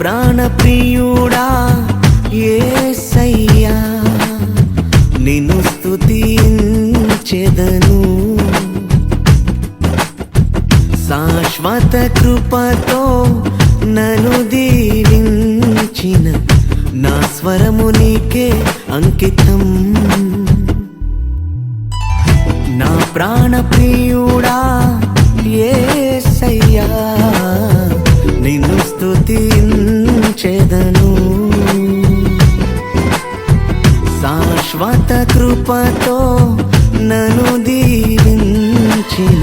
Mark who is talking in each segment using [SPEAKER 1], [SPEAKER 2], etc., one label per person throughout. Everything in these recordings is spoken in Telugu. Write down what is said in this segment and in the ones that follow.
[SPEAKER 1] ప్రాణప్రియుడా ఏసయ్యా నిన్ను స్తుతించెదను. శాశ్వత కృపతో నను దీవించిన నా స్వరము నీకే అంకితం. నా ప్రాణప్రియుడా ఏసయ్యా శాశ్వత కృపతో నను దీవించిన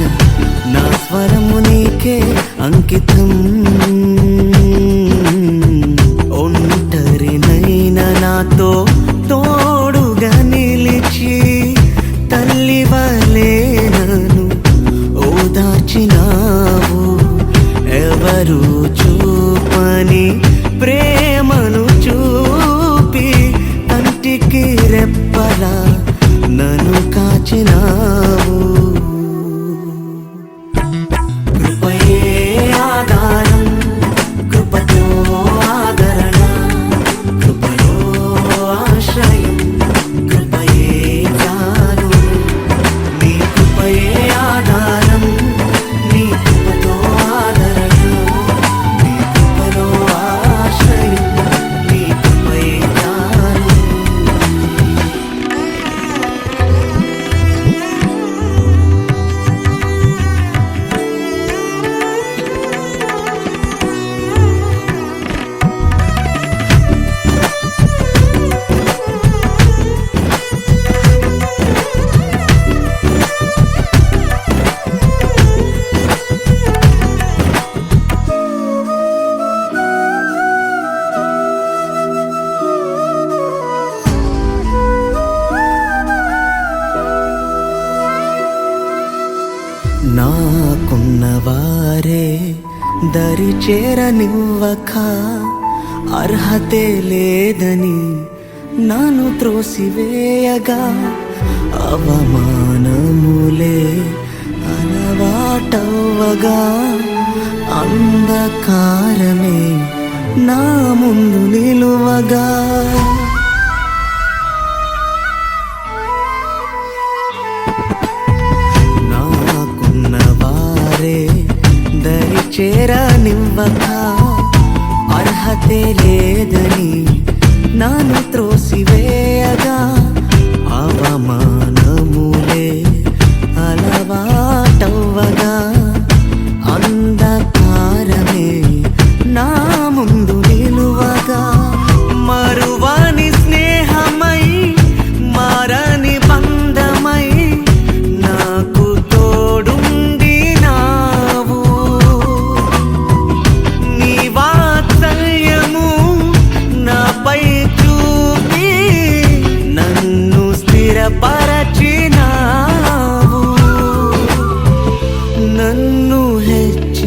[SPEAKER 1] నా స్వరము నీకే అంకితం. ఒంటరినైన నాతో రెప్పలా నన్ను కాచినావు. నాకున్నవారే దరి చేరనివ్వక అర్హతే లేదని నన్ను త్రోసివేయగా అవమానములే అలవాటవ్వగా అంధకారమే నా ముందు నిలువగా చేరనివ్వక అర్హతే లేదని నన్ను త్రోసివేయగా అవమా నన్ను హెచ్చించినావు.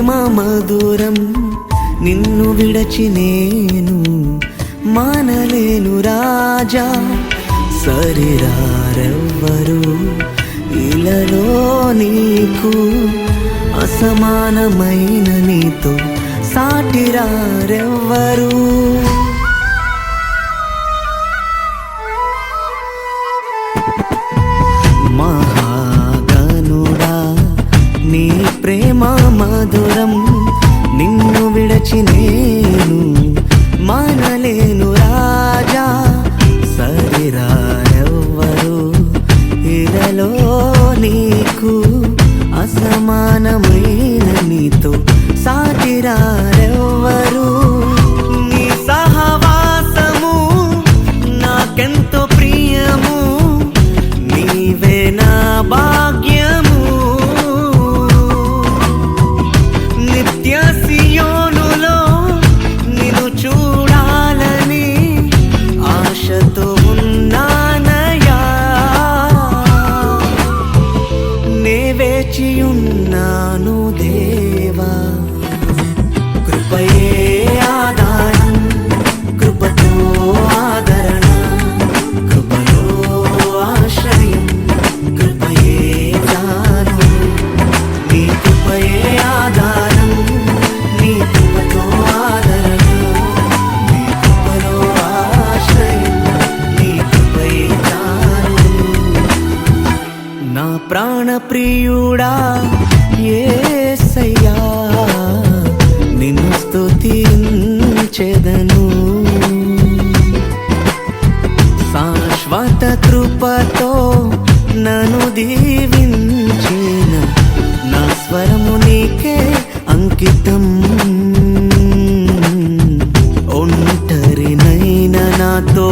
[SPEAKER 1] ప్రేమ మధురం నిన్ను విడచి నేను మానలేను రాజా. సరిరారెవ్వరు ఇలలో నీకు అసమానమైన నీతో సాటిరారెవ్వరు ప్రాణప్రియుడా ఏసయ్యా నిన్ను స్థుతించెదను శాశ్వత కృపతో నన్ను దీవించిన నా స్వరము నీకే అంకితం. ఒంటరినైన నాతో